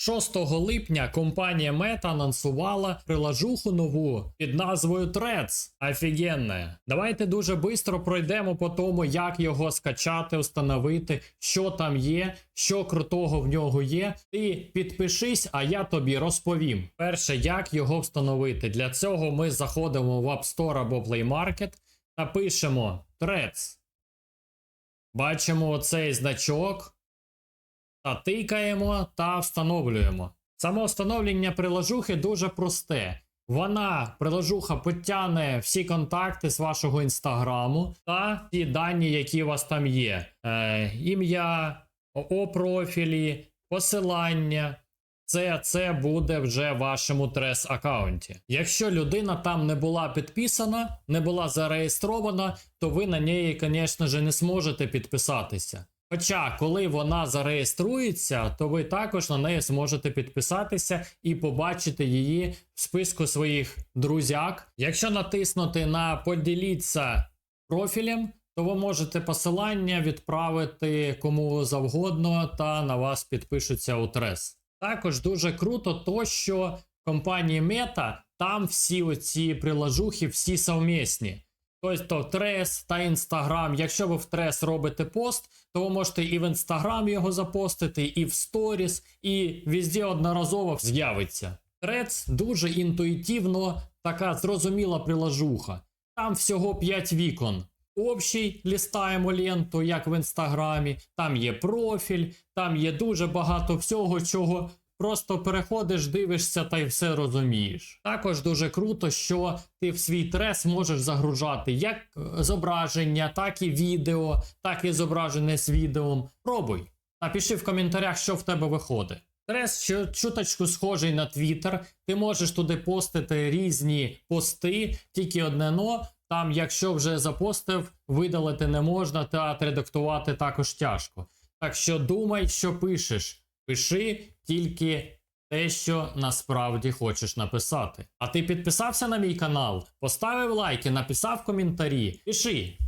6 липня компанія Meta анонсувала прилажуху нову під назвою Threads. Офігенне. Давайте дуже швидко пройдемо по тому, як його скачати, установити, що там є, що крутого в нього є. Ти підпишись, а я тобі розповім. Перше, як його встановити. Для цього ми заходимо в App Store або Play Market та пишемо Threads. Бачимо оцей значок та тикаємо та встановлюємо. Саме встановлення приложухи дуже просте. Вона, приложуха, потягне всі контакти з вашого інстаграму та ті дані, які у вас там є. Е, ім'я, о профілі, посилання. Це, це буде вже в вашому трес аккаунті. Якщо людина там не була підписана, не була зареєстрована, то ви на неї, звісно ж, не зможете підписатися. Хоча, коли вона зареєструється, то ви також на неї зможете підписатися і побачити її в списку своїх друзяк. Якщо натиснути на поділіться профілем, то ви можете посилання відправити кому завгодно, та на вас підпишуться у трес. Також дуже круто, то що компанії Meta там всі оці приложухи, всі совмісні. Тобто Трес та Інстаграм. Якщо ви в Трес робите пост, то ви можете і в Інстаграм його запостити, і в Сторіс, і везде одноразово з'явиться. Трец дуже інтуїтивно така зрозуміла приложуха. Там всього 5 вікон. Общий лістаємо ленту, як в інстаграмі, там є профіль, там є дуже багато всього, чого просто переходиш, дивишся та й все розумієш. Також дуже круто, що ти в свій трес можеш загружати як е, зображення, так і відео, так і зображене з відео. Пробуй. Напиши в коментарях, що в тебе виходить. Трес чуточку схожий на Твіттер. Ти можеш туди постити різні пости, тільки одне но. Там, якщо вже запостив, видалити не можна, та редактувати також тяжко. Так що думай, що пишеш. Пиши тільки те, що насправді хочеш написати. А ти підписався на мій канал, поставив лайки, написав коментарі. Пиши.